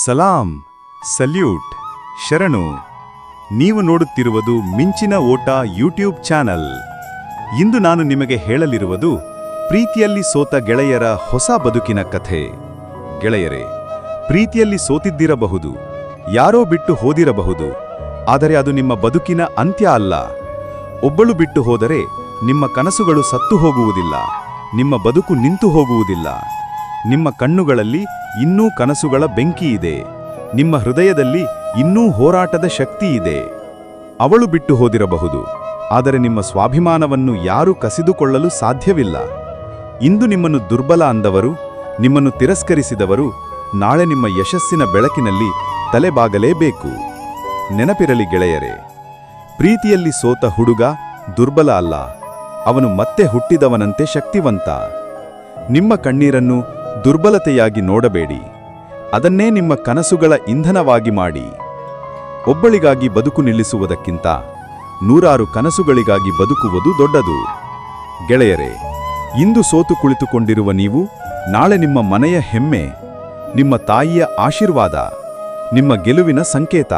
ಸಲಾಂ, salute, ಶರಣು. ನೀವು ನೋಡುತ್ತಿರುವುದು ಮಿಂಚಿನ ಓಟ ಯೂಟ್ಯೂಬ್ ಚಾನಲ್. ಇಂದು ನಾನು ನಿಮಗೆ ಹೇಳಲಿರುವುದು ಪ್ರೀತಿಯಲ್ಲಿ ಸೋತ ಗೆಳೆಯರ ಹೊಸ ಬದುಕಿನ ಕಥೆ. ಗೆಳೆಯರೇ, ಪ್ರೀತಿಯಲ್ಲಿ ಸೋತಿದ್ದಿರಬಹುದು, ಯಾರೋ ಬಿಟ್ಟು ಹೋದಿರಬಹುದು, ಆದರೆ ಅದು ನಿಮ್ಮ ಬದುಕಿನ ಅಂತ್ಯ ಅಲ್ಲ. ಒಬ್ಬಳು ಬಿಟ್ಟು ಹೋದರೆ ನಿಮ್ಮ ಕನಸುಗಳು ಸತ್ತು ಹೋಗುವುದಿಲ್ಲ, ನಿಮ್ಮ ಬದುಕು ನಿಂತು ಹೋಗುವುದಿಲ್ಲ. ನಿಮ್ಮ ಕಣ್ಣುಗಳಲ್ಲಿ ಇನ್ನೂ ಕನಸುಗಳ ಬೆಂಕಿ ಇದೆ. ನಿಮ್ಮ ಹೃದಯದಲ್ಲಿ ಇನ್ನೂ ಹೋರಾಟದ ಶಕ್ತಿ ಇದೆ. ಅವಳು ಬಿಟ್ಟು ಹೋದಿರಬಹುದು. ಆದರೆ ನಿಮ್ಮ ಸ್ವಾಭಿಮಾನವನ್ನು ಯಾರೂ ಕಸಿದುಕೊಳ್ಳಲು ಸಾಧ್ಯವಿಲ್ಲ. ಇಂದು ನಿಮ್ಮನ್ನು ದುರ್ಬಲ ಅಂದವರು, ನಿಮ್ಮನ್ನು ತಿರಸ್ಕರಿಸಿದವರು ನಾಳೆ ನಿಮ್ಮ ಯಶಸ್ಸಿನ ಬೆಳಕಿನಲ್ಲಿ ತಲೆಬಾಗಲೇಬೇಕು. ನೆನಪಿರಲಿ ಗೆಳೆಯರೇ, ಪ್ರೀತಿಯಲ್ಲಿ ಸೋತ ಹುಡುಗ ದುರ್ಬಲ ಅಲ್ಲ. ಅವನು ಮತ್ತೆ ಹುಟ್ಟಿದವನಂತೆ ಶಕ್ತಿವಂತ. ನಿಮ್ಮ ಕಣ್ಣೀರನ್ನು ದುರ್ಬಲತೆಯಾಗಿ ನೋಡಬೇಡಿ. ಅದನ್ನೇ ನಿಮ್ಮ ಕನಸುಗಳ ಇಂಧನವಾಗಿ ಮಾಡಿ. ಒಬ್ಬಳಿಗಾಗಿ ಬದುಕು ನಿಲ್ಲಿಸುವುದಕ್ಕಿಂತ ನೂರಾರು ಕನಸುಗಳಿಗಾಗಿ ಬದುಕುವುದು ದೊಡ್ಡದು. ಗೆಳೆಯರೇ, ಇಂದು ಸೋತು ಕುಳಿತುಕೊಂಡಿರುವ ನೀವು ನಾಳೆ ನಿಮ್ಮ ಮನೆಯ ಹೆಮ್ಮೆ, ನಿಮ್ಮ ತಾಯಿಯ ಆಶೀರ್ವಾದ, ನಿಮ್ಮ ಗೆಲುವಿನ ಸಂಕೇತ.